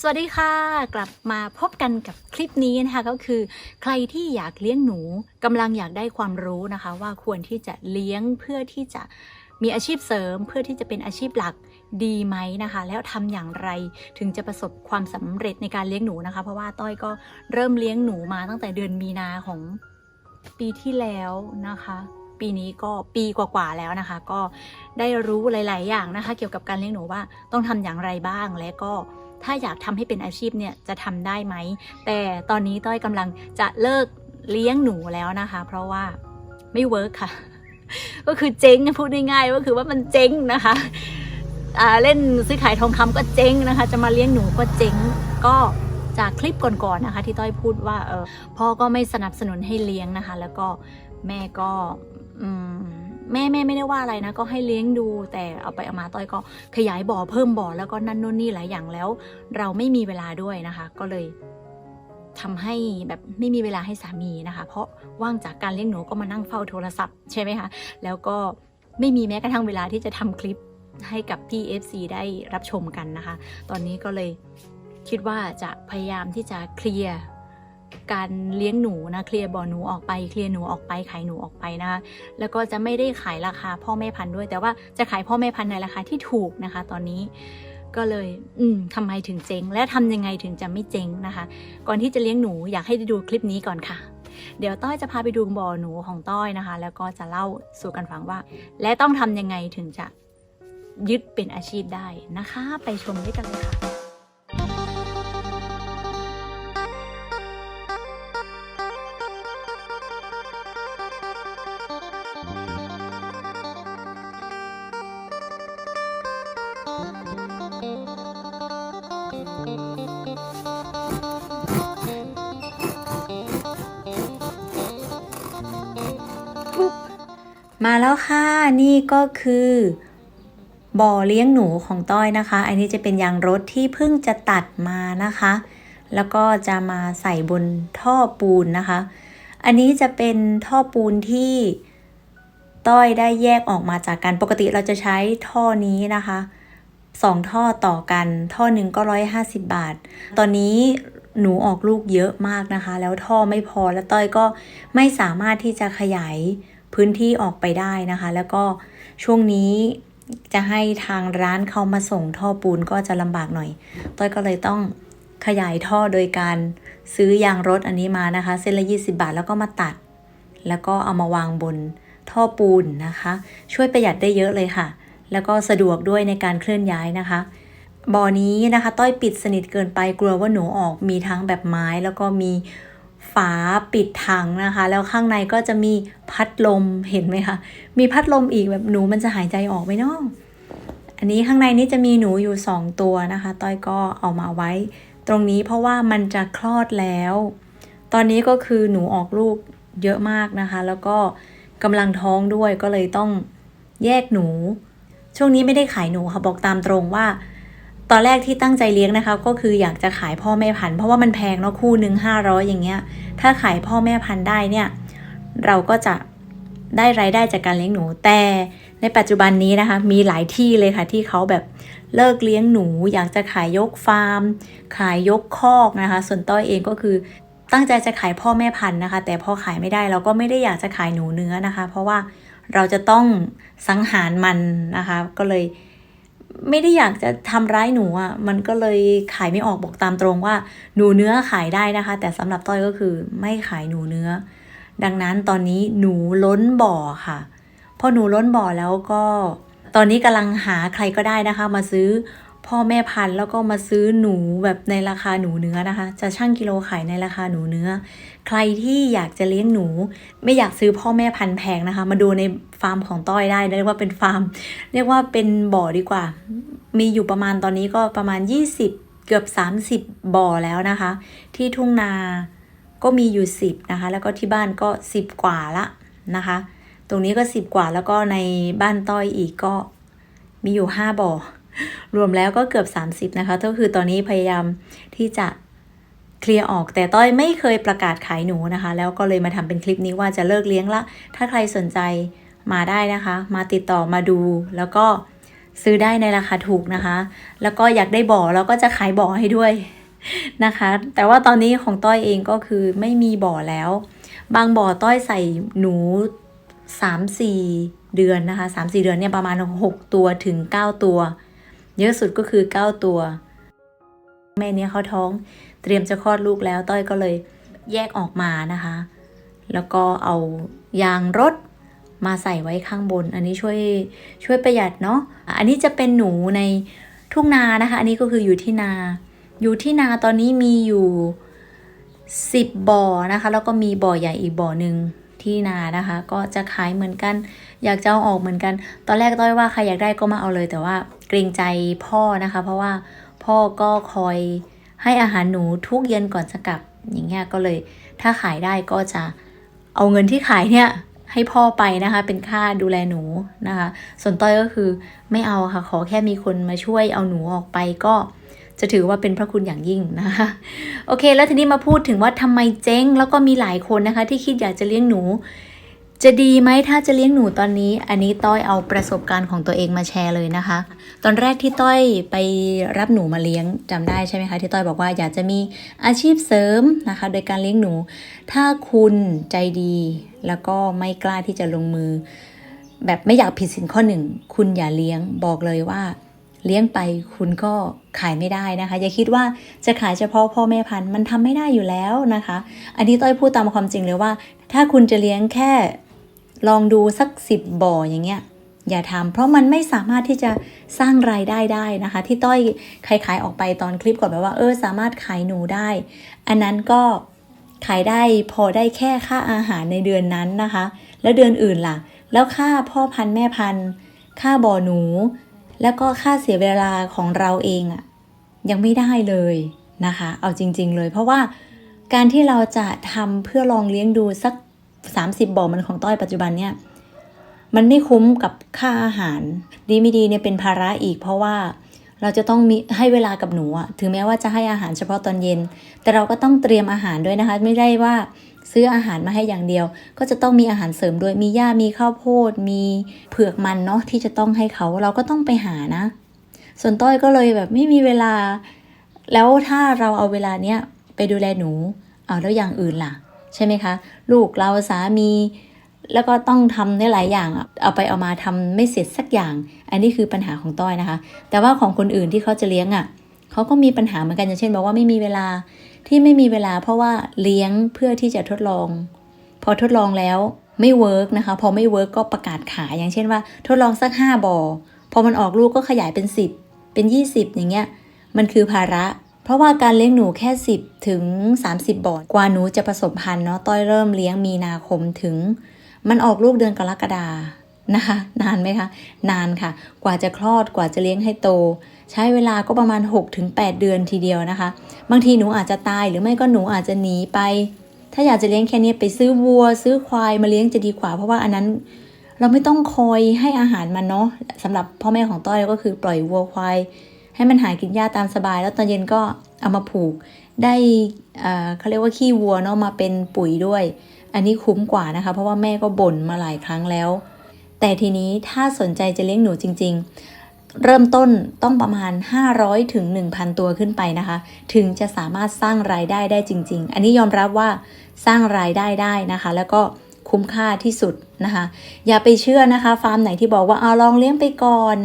สวัสดีค่ะ กลับมาพบกันกับคลิปนี้นะคะก็คือ ใครที่อยากเลี้ยงหนูกำลังอยากได้ความรู้นะคะ ว่าควรที่จะเลี้ยงเพื่อที่จะมีอาชีพเสริม เพื่อที่จะเป็นอาชีพหลักดีไหมนะคะ แล้วทำอย่างไรถึงจะประสบความสำเร็จในการเลี้ยงหนูนะคะ เพราะว่าต้อยก็เริ่มเลี้ยงหนูมาตั้งแต่เดือนมีนาของปีที่แล้วนะคะปีนี้ก็ปีกว่าๆแล้วนะคะ ก็ได้รู้หลาย ๆ อย่างนะคะ เกี่ยวกับการเลี้ยงหนูว่าต้องทำอย่างไรบ้างและก็ ถ้าอยากทำให้เป็นอาชีพเนี่ยจะทำได้ไหม แต่ตอนนี้ต้อยกำลังจะเลิกเลี้ยงหนูแล้วนะคะ เพราะว่าไม่เวิร์กค่ะ ก็คือเจ๊งพูดง่ายๆก็คือว่ามันเจ๊งนะคะเล่นซื้อขายทองคำก็เจ๊งนะคะ จะมาเลี้ยงหนูก็เจ๊งก็จากคลิปก่อนๆนะคะ ที่ต้อยพูดว่าเออพ่อก็ไม่สนับสนุนให้เลี้ยงนะคะ แล้วก็แม่ก็อืม แม่แม่ไม่ได้ว่าอะไรนะ ก็ให้เลี้ยงดู แต่เอาไปเอามาต้อยก็ขยายบ่อเพิ่มบ่อแล้วก็นั่นนู่นนี่หลายอย่างแล้ว เราไม่มีเวลาด้วยนะคะ ก็เลยทำให้แบบไม่มีเวลาให้สามีนะคะ เพราะว่างจากการเลี้ยงหนูก็มานั่งเฝ้าโทรศัพท์ใช่ไหมคะ แล้วก็ไม่มีแม้กระทั่งเวลาที่จะทำคลิปให้กับพี่ FC ได้รับชมกันนะคะ ตอนนี้ก็เลยคิดว่าจะพยายามที่จะเคลียร์ การเลี้ยงหนูนะเคลียร์บ่อหนูออกไปเคลียร์หนูออกไปขายหนูออกไปนะคะแล้วก็จะไม่ได้ขายราคาพ่อแม่พันธุ์ด้วย แต่ว่าจะขายพ่อแม่พันธุ์ในราคาที่ถูกนะคะ ตอนนี้ก็เลย อืมทำไมถึงเจ๊ง และทำยังไงถึงจะไม่เจ๊งนะคะ ก่อนที่จะเลี้ยงหนูอยากให้ดูคลิปนี้ก่อนค่ะ เดี๋ยวต้อยจะพาไปดูบ่อหนูของต้อยนะคะ แล้วก็จะเล่าสู่กันฟังว่า และต้องทำยังไงถึงจะยึดเป็นอาชีพได้นะคะ ไปชมด้วยกันเลยค่ะ มาแล้วค่ะ นี่ก็คือ บ่อเลี้ยงหนูของต้อยนะคะ อันนี้จะเป็นยางรถที่เพิ่งจะตัดมานะคะ แล้วก็จะมาใส่บนท่อปูนนะคะ อันนี้จะเป็นท่อปูนที่ต้อยได้แยกออกมาจากกัน ปกติเราจะใช้ท่อนี้นะคะสองท่อต่อกัน ท่อหนึ่งก็ร้อยห้าสิบบาท ตอนนี้หนูออกลูกเยอะมากนะคะ แล้วท่อไม่พอแล้วต้อยก็ไม่สามารถที่จะขยาย พื้นที่ออกไปได้นะคะ แล้วก็ช่วงนี้จะให้ทางร้านเขามาส่งท่อปูนก็จะลำบากหน่อย ต้อยก็เลยต้องขยายท่อโดยการซื้อยางรถอันนี้มานะคะ เส้นละ 20 บาทแล้วก็มาตัด แล้วก็เอามาวางบนท่อปูนนะคะ ช่วยประหยัดได้เยอะเลยค่ะ แล้วก็สะดวกด้วยในการเคลื่อนย้ายนะคะบ่อนี้นะคะ ต้อยปิดสนิทเกินไปกลัวว่าหนูออกมีทั้งแบบไม้แล้วก็มี ฝาปิดถังนะคะ แล้วข้างในก็จะมีพัดลมเห็นไหมคะ มีพัดลมอีกแบบหนูมันจะหายใจออกไหมเนาะอันนี้ข้างในนี้จะมีหนูอยู่ 2 ตัวนะคะ ต้อยก็เอามาไว้ ตรงนี้เพราะว่ามันจะคลอดแล้ว ตอนนี้ก็คือหนูออกลูกเยอะมากนะคะ แล้วก็กำลังท้องด้วยก็เลยต้องแยกหนู ช่วงนี้ไม่ได้ขายหนูค่ะบอกตามตรงว่า ตอนแรกที่ตั้งใจเลี้ยงนะคะ ก็คืออยากจะขายพ่อแม่พันธุ์เพราะว่ามันแพงเนาะคู่หนึ่งห้าร้อยอย่างเงี้ย ถ้าขายพ่อแม่พันธุ์ได้เนี่ย เราก็จะได้รายได้จากการเลี้ยงหนู แต่ในปัจจุบันนี้นะคะ มีหลายที่เลยค่ะที่เขาแบบเลิกเลี้ยงหนู อยากจะขายยกฟาร์ม ขายยกคอกนะคะ ส่วนต้อยเองก็คือตั้งใจจะขายพ่อแม่พันธุ์นะคะ แต่พอขายไม่ได้เราก็ไม่ได้อยากจะขายหนูเนื้อนะคะ เพราะว่าเราจะต้องสังหารมันนะคะ ก็เลย ไม่ได้อยากจะทำร้ายหนูอะมันก็เลยขายไม่ออกบอกตามตรงว่า หนูเนื้อขายได้นะคะ แต่สำหรับต้อยก็คือไม่ขายหนูเนื้อ ดังนั้นตอนนี้หนูล้นบ่อค่ะพอหนูล้นบ่อแล้วก็ตอนนี้กำลังหาใครก็ได้นะคะ มาซื้อพ่อแม่พันธุ์แล้วก็มาซื้อหนูแบบในราคาหนูเนื้อนะคะ จะช่างกิโลขายในราคาหนูเนื้อ ใครที่อยากจะเลี้ยงหนู ไม่อยากซื้อพ่อแม่พันธุ์แพงนะคะ มาดูในฟาร์มของต้อยได้เรียกว่าเป็นฟาร์ม เรียกว่าเป็นบ่อดีกว่า มีอยู่ประมาณตอนนี้ก็ประมาณ 20 เกือบ 30 บ่อแล้วนะคะ ที่ทุ่งนาก็มีอยู่ 10 นะคะ แล้วก็ที่บ้านก็ 10 กว่าละนะคะ ตรงนี้ก็ 10 กว่าแล้วก็ในบ้านต้อยอีกก็มีอยู่ 5 บ่อรวมแล้วก็เกือบ 30 นะคะ ก็คือตอนนี้พยายามที่จะ เคลียร์ออกแต่ต้อยไม่เคยประกาศขายหนูนะคะ แล้วก็เลยมาทำเป็นคลิปนี้ว่าจะเลิกเลี้ยงละ ถ้าใครสนใจมาได้นะคะ มาติดต่อมาดูแล้วก็ซื้อได้ในราคาถูกนะคะ แล้วก็อยากได้บ่อเราก็จะขายบ่อให้ด้วยนะคะ แต่ว่าตอนนี้ของต้อยเองก็คือไม่มีบ่อแล้ว บางบ่อต้อยใส่หนูสามสี่เดือนนะคะสามสี่เดือนเนี่ยประมาณหกตัวถึงเก้าตัว เยอะสุดก็คือเก้าตัว แม่เนี้ยเขาท้อง เตรียมจะคลอดลูกแล้วต้อยก็เลยแยกออกมานะคะ แล้วก็เอายางรถมาใส่ไว้ข้างบน อันนี้ช่วยช่วยประหยัดเนาะอันนี้จะเป็นหนูในทุ่งนานะคะ อันนี้ก็คืออยู่ที่นา อยู่ที่นาตอนนี้มีอยู่สิบบ่อนะคะ แล้วก็มีบ่อใหญ่อีกบ่อหนึ่งที่นานะคะ ก็จะขายเหมือนกัน อยากจะเอาออกเหมือนกัน ตอนแรกต้อยว่าใครอยากได้ก็มาเอาเลย แต่ว่าเกรงใจพ่อนะคะ เพราะว่าพ่อก็คอย ให้อาหารหนูทุกเย็นก่อนจะกลับ อย่างเงี้ยก็เลย ถ้าขายได้ก็จะเอาเงินที่ขายเนี่ยให้พ่อไปนะคะ เป็นค่าดูแลหนูนะคะ ส่วนต้อยก็คือไม่เอาค่ะ ขอแค่มีคนมาช่วยเอาหนูออกไปก็จะถือว่าเป็นพระคุณอย่างยิ่งนะคะโอเค แล้วทีนี้มาพูดถึงว่าทำไมเจ๊ง แล้วก็มีหลายคนนะคะ ที่คิดอยากจะเลี้ยงหนู จะดีไหมถ้าจะเลี้ยงหนูตอนนี้ อันนี้ต้อยเอาประสบการณ์ของตัวเองมาแชร์เลยนะคะ ตอนแรกที่ต้อยไปรับหนูมาเลี้ยงจำได้ใช่ไหมคะ ที่ต้อยบอกว่าอยากจะมีอาชีพเสริมนะคะ โดยการเลี้ยงหนู ถ้าคุณใจดี แล้วก็ไม่กล้าที่จะลงมือ แบบไม่อยากผิดสินข้อหนึ่ง คุณอย่าเลี้ยงบอกเลยว่าเลี้ยงไปคุณก็ขายไม่ได้นะคะ อย่าคิดว่าจะขายเฉพาะพ่อแม่พันธุ์มันทำไม่ได้อยู่แล้วนะคะ อันนี้ต้อยพูดตามความจริงเลยว่า ถ้าคุณจะเลี้ยงแค่ ลองดูสักสิบบ่ออย่างเงี้ยอย่าทำเพราะมันไม่สามารถที่จะสร้างรายได้ได้นะคะ ที่ต้อยขายขายออกไปตอนคลิปก่อนแบบว่าเออสามารถขายหนูได้ อันนั้นก็ขายได้พอได้แค่ค่าอาหารในเดือนนั้นนะคะ แล้วเดือนอื่นล่ะ แล้วค่าพ่อพันธุ์แม่พันธุ์ ค่าบ่อหนู แล้วก็ค่าเสียเวลาของเราเองอะยังไม่ได้เลยนะคะ เอาจริง ๆ เลย เพราะว่าการที่เราจะทำเพื่อลองเลี้ยงดูสัก 30 บ่อมันของต้อยปัจจุบันเนี่ยมันไม่คุ้มกับค่าอาหาร ดีไม่ดีเนี่ยเป็นภาระอีก เพราะว่าเราจะต้องมีให้เวลากับหนูอะถึงแม้ว่าจะให้อาหารเฉพาะตอนเย็น แต่เราก็ต้องเตรียมอาหารด้วยนะคะ ไม่ได้ว่าซื้ออาหารมาให้อย่างเดียว ก็จะต้องมีอาหารเสริมด้วยมีหญ้ามีข้าวโพด มีเผือกมันเนาะที่จะต้องให้เขาเราก็ต้องไปหานะ ส่วนต้อยก็เลยแบบไม่มีเวลา แล้วถ้าเราเอาเวลาเนี้ยไปดูแลหนู เอาแล้วอย่างอื่นล่ะ ใช่ไหมคะ ลูกเราสามี แล้วก็ต้องทำได้หลายอย่างเอาไปเอามาทำไม่เสร็จสักอย่าง อันนี้คือปัญหาของต้อยนะคะ แต่ว่าของคนอื่นที่เขาจะเลี้ยงอะเขาก็มีปัญหาเหมือนกันอย่างเช่นบอกว่าไม่มีเวลาที่ไม่มีเวลา เพราะว่าเลี้ยงเพื่อที่จะทดลอง พอทดลองแล้วไม่เวิร์กนะคะ พอไม่เวิร์กก็ประกาศขายอย่างเช่นว่าทดลองสักห้าบ่อพอมันออกลูกก็ขยายเป็นสิบเป็นยี่สิบอย่างเงี้ยมันคือภาระ เพราะว่าการเลี้ยงหนูแค่ 10 ถึง 30 บ่อนกว่าหนูจะผสมพันธุ์เนาะต้อยเริ่มเลี้ยงมีนาคมถึง มันออกลูกเดือนกรกฎานะคะนานไหมคะ นานค่ะ กว่าจะคลอดกว่าจะเลี้ยงให้โต ใช้เวลาก็ประมาณ 6-8 เดือนทีเดียวนะคะ บางทีหนูอาจจะตายหรือไม่ก็หนูอาจจะหนีไป ถ้าอยากจะเลี้ยงแค่นี้ไปซื้อวัว ซื้อควายมาเลี้ยงจะดีกว่า เพราะว่าอันนั้นเราไม่ต้องคอยให้อาหารมันเนาะสำหรับพ่อแม่ของต้อยก็คือปล่อยวัวควาย ให้มันหากินหญ้าตามสบาย แล้วตอนเย็นก็เอามาผูก ได้เอ่อเขาเรียกว่าขี้วัวเนาะมาเป็นปุ๋ยด้วย อันนี้คุ้มกว่านะคะ เพราะว่าแม่ก็บ่นมาหลายครั้งแล้ว แต่ทีนี้ถ้าสนใจจะเลี้ยงหนูจริง ๆ เริ่มต้นต้องประมาณ 500ถึง1,000 ตัวขึ้นไปนะคะ ถึงจะสามารถสร้างรายได้ได้จริง ๆ อันนี้ยอมรับว่าสร้างรายได้ได้นะคะ แล้วก็คุ้มค่าที่สุดนะคะ อย่าไปเชื่อนะคะ ฟาร์มไหนที่บอกว่าเอาลองเลี้ยงไปก่อน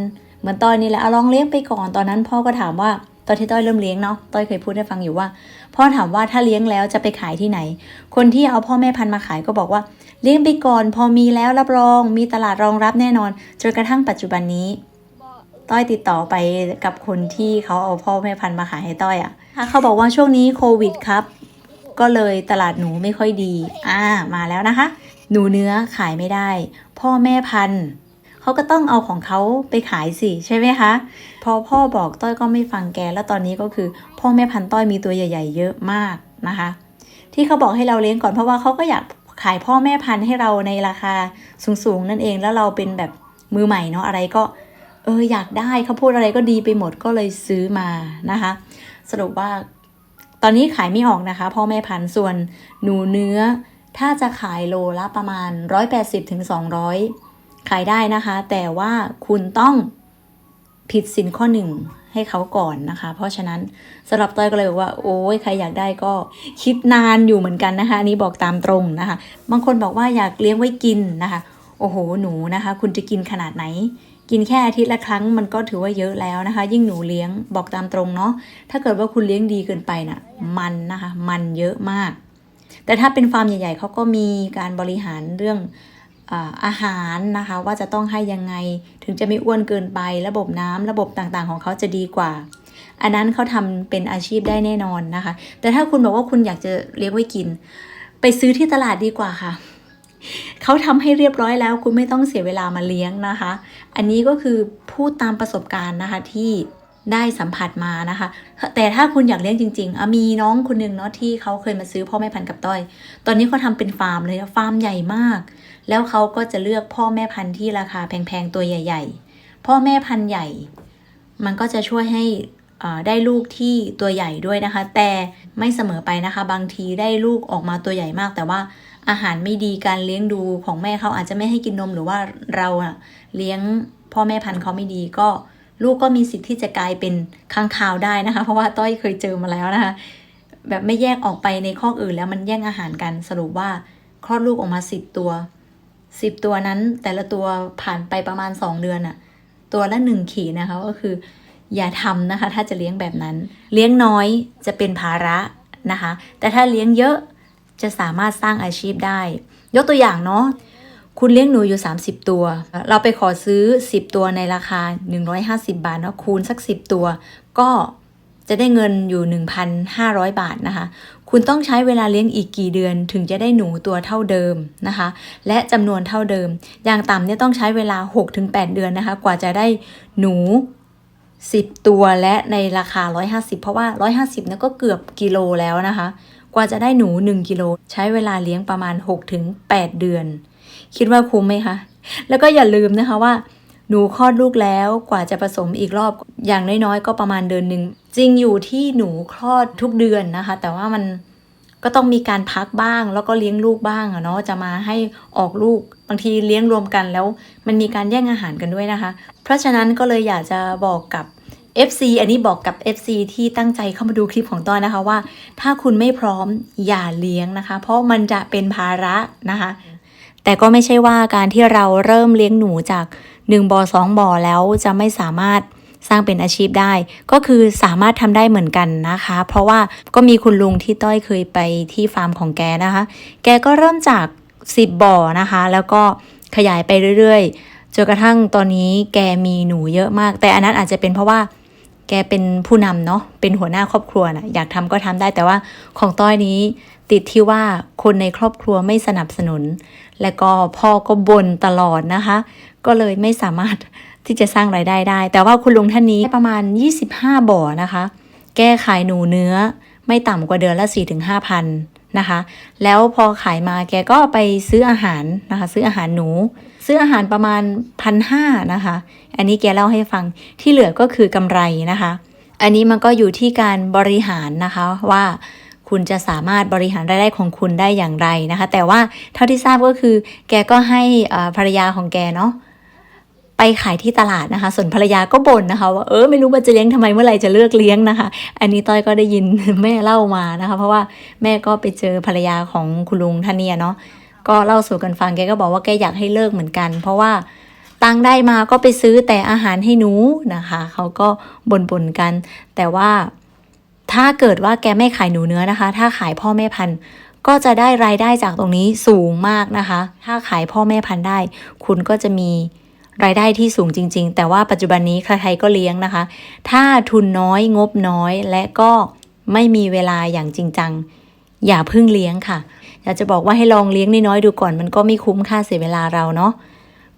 เหมือนตอนนี้แหละเอาลองเลี้ยงไปก่อนตอนนั้น พ่อก็ถามว่าตอนที่ต้อยเริ่มเลี้ยงเนาะต้อยเคยพูดให้ฟังอยู่ว่า พ่อถามว่าถ้าเลี้ยงแล้วจะไปขายที่ไหน คนที่เอาพ่อแม่พันธุ์มาขายก็บอกว่า เลี้ยงไปก่อน พอมีแล้วรับรอง มีตลาดรองรับแน่นอนจนกระทั่งปัจจุบันนี้ ต้อยติดต่อไปกับคนที่เขาเอาพ่อแม่พันธุ์มาขายให้ต้อยอะ่ะเขาบอกว่าช่วงนี้โควิดครับ ก็เลยตลาดหนูไม่ค่อยดี อ่ามาแล้วนะคะ หนูเนื้อขายไม่ได้ พ่อแม่พันธุ์ เขาก็ต้องเอาของเขาไปขายสิใช่ไหมคะพอพ่อบอกต้อยก็ไม่ฟังแกแล้วตอนนี้ก็คือ พ่อแม่พันต้อยมีตัวใหญ่ ๆ เยอะมากนะคะ ที่เขาบอกให้เราเลี้ยงก่อนเพราะว่าเขาก็อยากขายพ่อแม่พันธุ์ให้เราในราคาสูงๆนั่นเองแล้วเราเป็นแบบมือใหม่เนาะอะไรก็เอออยากได้เขาพูดอะไรก็ดีไปหมดก็เลยซื้อมานะคะ สรุปว่าตอนนี้ขายไม่ออกนะคะ พ่อแม่พันธุ์ส่วนหนูเนื้อถ้าจะขายโลละประมาณ 180ถึง200 ขายได้นะคะ แต่ว่าคุณต้องผิดสินข้อหนึ่งให้เขาก่อนนะคะ เพราะฉะนั้นสำหรับต้อยก็เลยบอกว่า โอ้ยใครอยากได้ก็คิดนานอยู่เหมือนกันนะคะนี้บอกตามตรงนะคะ บางคนบอกว่าอยากเลี้ยงไว้กินนะคะ โอ้โหหนูนะคะ คุณจะกินขนาดไหน กินแค่อาทิตย์ละครั้งมันก็ถือว่าเยอะแล้วนะคะ ยิ่งหนูเลี้ยงบอกตามตรงเนาะถ้าเกิดว่าคุณเลี้ยงดีเกินไปน่ะ มันนะคะ มันเยอะมาก แต่ถ้าเป็นฟาร์มใหญ่ ๆเขาก็มีการบริหารเรื่อง อาหารนะคะว่าจะต้องให้ยังไงถึงจะไม่อ้วนเกินไประบบน้ำระบบต่างๆ ของเขาจะดีกว่า อันนั้นเขาทำเป็นอาชีพได้แน่นอนนะคะ แต่ถ้าคุณบอกว่าคุณอยากจะเลี้ยงไว้กิน ไปซื้อที่ตลาดดีกว่าค่ะเขาทำให้เรียบร้อยแล้ว คุณไม่ต้องเสียเวลามาเลี้ยงนะคะ อันนี้ก็คือพูดตามประสบการณ์นะคะที่ได้สัมผัสมานะคะ แต่ถ้าคุณอยากเลี้ยงจริงๆ มีน้องคนหนึ่งเนาะที่เขาเคยมาซื้อพ่อแม่พันธุ์กับต้อย ตอนนี้เขาทำเป็นฟาร์มเลยฟาร์มใหญ่มาก แล้วเขาก็จะเลือกพ่อแม่พันธุ์ที่ราคาแพงๆตัวใหญ่ ๆ พ่อแม่พันธุ์ใหญ่ มันก็จะช่วยให้ได้ลูกที่ตัวใหญ่ด้วยนะคะ แต่ไม่เสมอไปนะคะ บางทีได้ลูกออกมาตัวใหญ่มาก แต่ว่าอาหารไม่ดีการเลี้ยงดูของแม่เขาอาจจะไม่ให้กินนมหรือว่าเราเลี้ยงพ่อแม่พันธุ์เขาไม่ดีก็ลูกก็มีสิทธิ์ที่จะกลายเป็นค้างคาวได้นะคะ เพราะว่าต้อยเคยเจอมาแล้วนะคะ แบบไม่แยกออกไปในคอกอื่นแล้วมันแย่งอาหารกันสรุปว่าคลอดลูกออกมาสิบตัว สิบตัวนั้นแต่ละตัวผ่านไปประมาณสองเดือนอะตัวละหนึ่งขีดนะคะก็คือ อย่าทำนะคะ ถ้าจะเลี้ยงแบบนั้น เลี้ยงน้อยจะเป็นภาระนะคะ แต่ถ้าเลี้ยงเยอะจะสามารถสร้างอาชีพได้ ยกตัวอย่างเนาะคุณเลี้ยงหนูอยู่ 30 ตัว เราไปขอซื้อ 10 ตัวในราคา 150 บาทเนาะคูณสัก 10 ตัว ก็ จะได้เงินอยู่ 1,500 บาทนะคะ คุณต้องใช้เวลาเลี้ยงอีกกี่เดือนถึงจะได้หนูตัวเท่าเดิมนะคะ และจำนวนเท่าเดิม อย่างต่ำเนี่ยต้องใช้เวลา 6-8 เดือนนะคะ กว่าจะได้หนู 10 ตัวและในราคา 150 เพราะว่า 150เนี่ยก็เกือบกิโลแล้วนะคะ กว่าจะได้หนู 1 กิโล ใช้เวลาเลี้ยงประมาณ 6-8 เดือน คิดว่าคุ้มไหมคะ แล้วก็อย่าลืมนะคะว่า หนูคลอดลูกแล้วกว่าจะผสมอีกรอบอย่างน้อยๆ ก็ประมาณเดือนหนึ่งจริงอยู่ที่หนูคลอดทุกเดือนนะคะ แต่ว่ามันก็ต้องมีการพักบ้างแล้วก็เลี้ยงลูกบ้างอะเนาะจะมาให้ออกลูกบางทีเลี้ยงรวมกันแล้ว มันมีการแย่งอาหารกันด้วยนะคะ เพราะฉะนั้นก็เลยอยากจะบอกกับ FC อันนี้บอกกับ FC ที่ตั้งใจเข้ามาดูคลิปของต้อยนะคะว่า ถ้าคุณไม่พร้อมอย่าเลี้ยงนะคะ เพราะมันจะเป็นภาระนะคะ แต่ก็ไม่ใช่ว่าการที่เราเริ่มเลี้ยงหนูจาก 1บ่อ2บ่อแล้วจะไม่สามารถสร้างเป็นอาชีพได้ ก็คือสามารถทำได้เหมือนกันนะคะ เพราะว่าก็มีคุณลุงที่ต้อยเคยไปที่ฟาร์มของแกนะคะ แกก็เริ่มจาก 10 บ่อนะคะ แล้วก็ขยายไปเรื่อยๆจนกระทั่งตอนนี้แกมีหนูเยอะมาก แต่อันนั้นอาจจะเป็นเพราะว่าแกเป็นผู้นำเนาะเป็นหัวหน้าครอบครัวนะอยากทำก็ทำได้แต่ว่าของต้อยนี้ติดที่ว่าคนในครอบครัวไม่สนับสนุน และก็พ่อก็บ่นตลอดนะคะ ก็เลยไม่สามารถที่จะสร้างรายได้ได้ แต่ว่าคุณลุงท่านนี้ประมาณ 25 บ่อนะคะ แก้ขายหนูเนื้อไม่ต่ำกว่าเดือนละ4-5พันนะคะ แล้วพอขายมาแกก็ไปซื้ออาหารนะคะ ซื้ออาหารหนู ซื้ออาหารประมาณพันห้านะคะ อันนี้แกเล่าให้ฟังที่เหลือก็คือกำไรนะคะ อันนี้มันก็อยู่ที่การบริหารนะคะว่า คุณจะสามารถบริหารรายได้ของคุณได้อย่างไรนะคะ แต่ว่าเท่าที่ทราบก็คือ แกก็ให้ภรรยาของแกเนาะไปขายที่ตลาดนะคะ ส่วนภรรยาก็บ่นนะคะ ว่าเออไม่รู้ว่าจะเลี้ยงทำไมเมื่อไหร่จะเลิกเลี้ยงนะคะ อันนี้ต้อยก็ได้ยินแม่เล่ามานะคะ เพราะว่าแม่ก็ไปเจอภรรยาของคุณลุงท่านเนี้เนาะก็เล่าสู่กันฟังแกก็บอกว่าแกอยากให้เลิกเหมือนกัน เพราะว่าตังค์ได้มาก็ไปซื้อแต่อาหารให้หนูนะคะเขาก็บ่นๆกัน แต่ว่า ถ้าเกิดว่าแกไม่ขายหนูเนื้อนะคะ ถ้าขายพ่อแม่พันธุ์ก็จะได้รายได้จากตรงนี้สูงมากนะคะ ถ้าขายพ่อแม่พันธุ์ได้ คุณก็จะมีรายได้ที่สูงจริง ๆ แต่ว่าปัจจุบันนี้ใครๆก็เลี้ยงนะคะ ถ้าทุนน้อยงบน้อย และก็ไม่มีเวลาอย่างจริงจัง อย่าเพิ่งเลี้ยงค่ะ อยากจะบอกว่าให้ลองเลี้ยงน้อยๆดูก่อน มันก็ไม่คุ้มค่าเสียเวลาเราเนาะ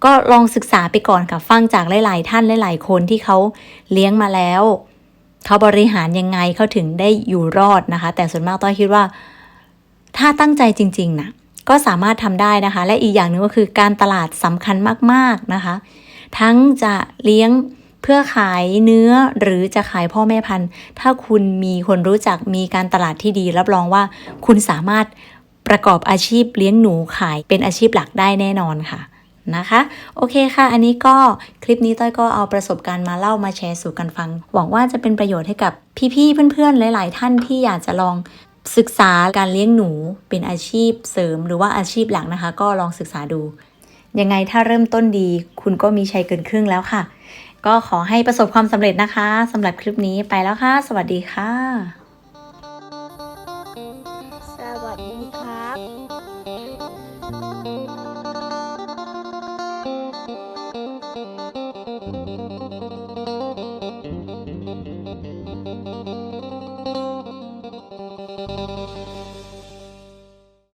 ก็ลองศึกษาไปก่อนค่ะ ฟังจากหลาย ๆ ท่านหลาย ๆ คนที่เขาเลี้ยงมาแล้ว เขาบริหารยังไงเขาถึงได้อยู่รอดนะคะ แต่ส่วนมากต้อยคิดว่า ถ้าตั้งใจจริง ๆนะก็สามารถทำได้นะคะ และอีกอย่างหนึ่งก็คือการตลาดสำคัญมาก ๆนะคะ ทั้งจะเลี้ยงเพื่อขายเนื้อหรือจะขายพ่อแม่พันธุ์ ถ้าคุณมีคนรู้จักมีการตลาดที่ดี รับรองว่าคุณสามารถประกอบอาชีพเลี้ยงหนูขายเป็นอาชีพหลักได้แน่นอนค่ะ นะคะ โอเคค่ะ อันนี้ก็คลิปนี้ต้อยก็เอาประสบการณ์มาเล่ามาแชร์สู่กันฟัง หวังว่าจะเป็นประโยชน์ให้กับพี่ๆเพื่อนๆ หลาย ๆ ท่านที่อยากจะลองศึกษาการเลี้ยงหนูเป็นอาชีพเสริม หรือว่าอาชีพหลักนะคะ ก็ลองศึกษาดู ยังไงถ้าเริ่มต้นดี คุณก็มีชัยเกินครึ่งแล้วค่ะ ก็ขอให้ประสบความสำเร็จนะคะสำหรับคลิปนี้ไปแล้วค่ะ สวัสดีค่ะ